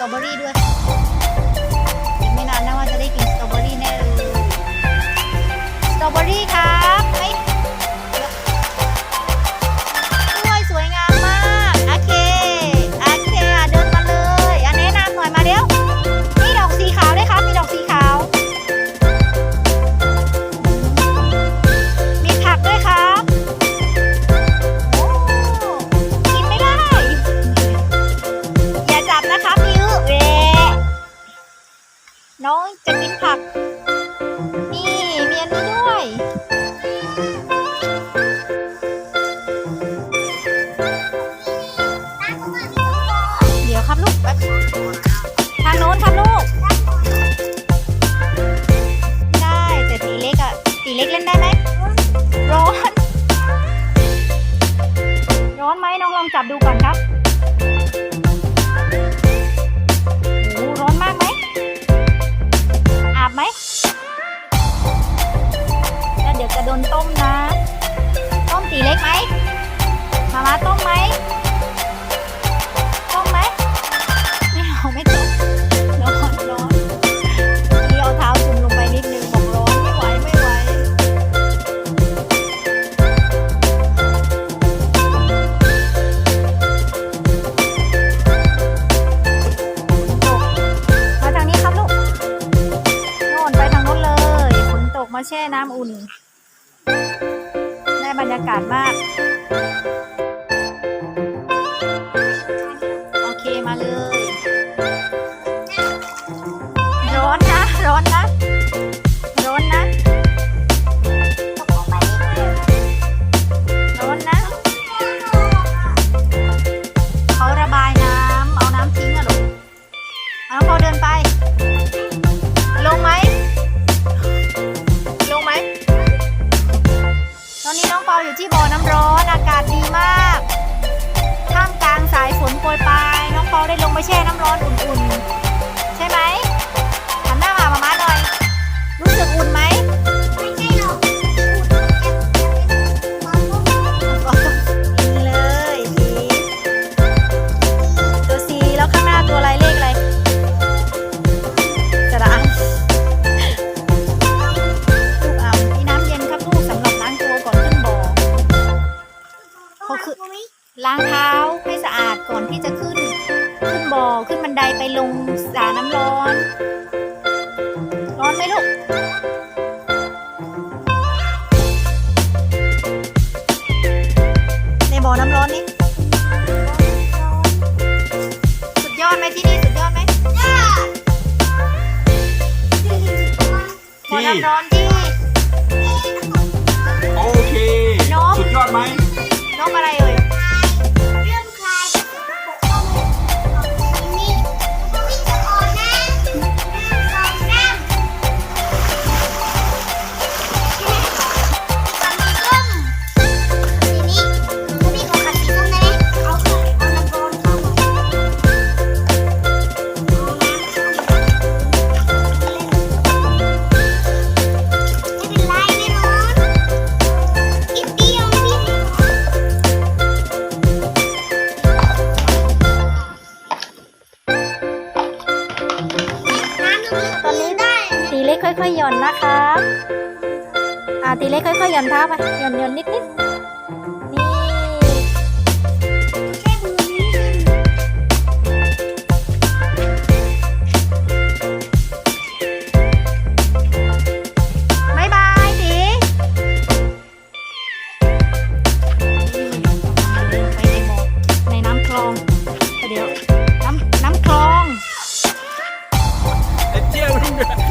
ตรอเบอรี่ด้วย เดี๋ยวครัลูก ทางโน้นครัลูก ได้แต่ตีเล็กตีเล็กเล่นได้ไหมร้อน ร้อนไหมน้องลองจับดูก่อนครับ ช่น้ำอุ่น ได้บรรยากาศมาก โอเคมาเลย ร้อนนะ ร้อนนะ แช่น้ำร้อนอุ่น ไดไปลงสรน้ำร้อน ร้อนไหมลูกในบ่อน้ำร้อนนี่สุดยอดไหมที่นี่สุดยอดไหมบ่อน้ำร้อนที่ ค่อยๆหย่อนนะคะอ่าตีเล็กค่อยๆหย่อนเท้าไปหย่อนหย่อนนิดนิดเดี๋ยวน้ำน้ำคลอง เจียวลุง